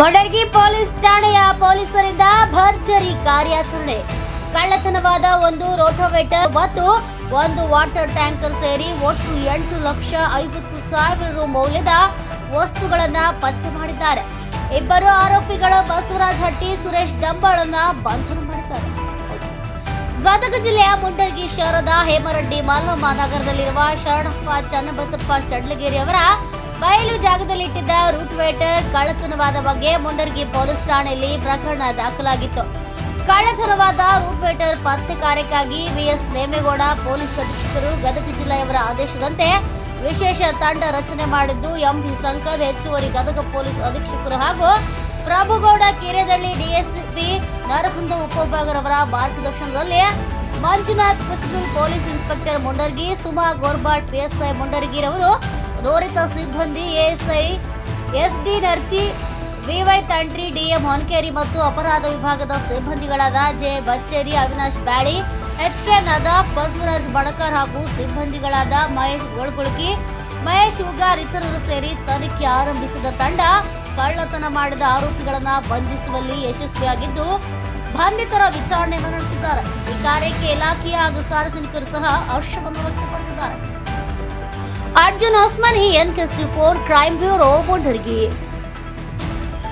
ಮೊಡರ್ಗಿ police ಠಾಣೆಯ ಪೊಲೀಸರಿಂದ ಭರ್ಜರಿ ಕಾರ್ಯಾಚರಣೆ. ಕಳ್ಳತನವಾದ ಒಂದು ರೋಟೋವೇಟರ್ ಮತ್ತು ಒಂದು ವಾಟರ್ ಟ್ಯಾಂಕರ್ ಸೇರಿ ಒಟ್ಟು ಎಂಟು ಲಕ್ಷ ಐವತ್ತು ಸಾವಿರ ರು ಮೌಲ್ಯದ ವಸ್ತುಗಳನ್ನ ಪತ್ತೆ ಮಾಡಿದ್ದಾರೆ. ಇಬ್ಬರು ಆರೋಪಿಗಳು ಬಸವರಾಜ್ ಹಟ್ಟಿ, ಸುರೇಶ್ ಡಂಬಾಳನ್ನ ಬಂಧನ ಮಾಡಿದ್ದಾರೆ. ಗದಗ ಜಿಲ್ಲೆಯ ಮುಂಡರ್ಗಿ ಶಹರದ ಹೇಮರಡ್ಡಿ ಮಲ್ಲಮ್ಮ ನಗರದಲ್ಲಿರುವ ಶರಣಪ್ಪ ಚನ್ನಬಸಪ್ಪ ಶಡ್ಲಗೇರಿ ಅವರ ಬಯಲು ಜಾಗದಲ್ಲಿಟ್ಟಿದ್ದ ರೂಟ್ ವೇಟರ್ ಕಳ್ಳತನವಾದ ಬಗ್ಗೆ ಮುಂಡರ್ಗಿ ಪೊಲೀಸ್ ಠಾಣೆಯಲ್ಲಿ ಪ್ರಕರಣ ದಾಖಲಾಗಿತ್ತು. ಕಳ್ಳತನವಾದ ರೂಟ್ ವೇಟರ್ ಪತ್ತೆ ಕಾರ್ಯಕ್ಕಾಗಿ ವಿಎಸ್ ನೇಮೇಗೌಡ ಪೊಲೀಸ್ ಅಧೀಕ್ಷಕರು ಗದಗ ಜಿಲ್ಲೆಯವರ ಆದೇಶದಂತೆ ವಿಶೇಷ ತಂಡ ರಚನೆ ಮಾಡಿದ್ದು ಎಂಬಿ ಸಂಕದ್ ಹೆಚ್ಚುವರಿ ಗದಗ ಪೊಲೀಸ್ ಅಧೀಕ್ಷಕರು ಹಾಗೂ ಪ್ರಭುಗೌಡ ಕೆರೆದಳ್ಳಿ ಡಿಎಸ್ಪಿ ನರಗುಂದ ಉಪವಿಭಾಗರವರ ಮಾರ್ಗದರ್ಶನದಲ್ಲಿ Manjunath Kusugal police inspector Mundargi Suma Gorbat PSI ಮುಂಡರ್ಗಿರವರು ನುರಿತ ಸಿಬ್ಬಂದಿ ASI SD Narti, VY Tandri, DM Honakeri ಮತ್ತು ಅಪರಾಧ ವಿಭಾಗದ ಸಿಬ್ಬಂದಿಗಳಾದ J Bachcheri, Avinash Byali H K Nadaf Basavaraj Banakar ಹಾಗೂ ಸಿಬ್ಬಂದಿಗಳಾದ ಮಹೇಶ್ ಗೊಳ್ಗುಳ್ಕಿ, ಮಹೇಶ್ ಉಗಾರ್ ಇತರರು ಸೇರಿ ತನಿಖೆ ಆರಂಭಿಸಿದ ತಂಡ ಕಳ್ಳತನ ಮಾಡಿದ ಆರೋಪಿಗಳನ್ನ ಬಂಧಿಸುವಲ್ಲಿ ಯಶಸ್ವಿಯಾಗಿದ್ದು, ಬಂಧಿತರ ವಿಚಾರಣೆಯನ್ನು ನಡೆಸಿದ್ದಾರೆ. ಈ ಕಾರ್ಯಕ್ಕೆ ಇಲಾಖೆ ಹಾಗೂ ಸಾರ್ವಜನಿಕರು ಸಹ ಹರ್ಷವನ್ನು ವ್ಯಕ್ತಪಡಿಸಿದ್ದಾರೆ. Arjun Osmani N crime bureau बोडरगी।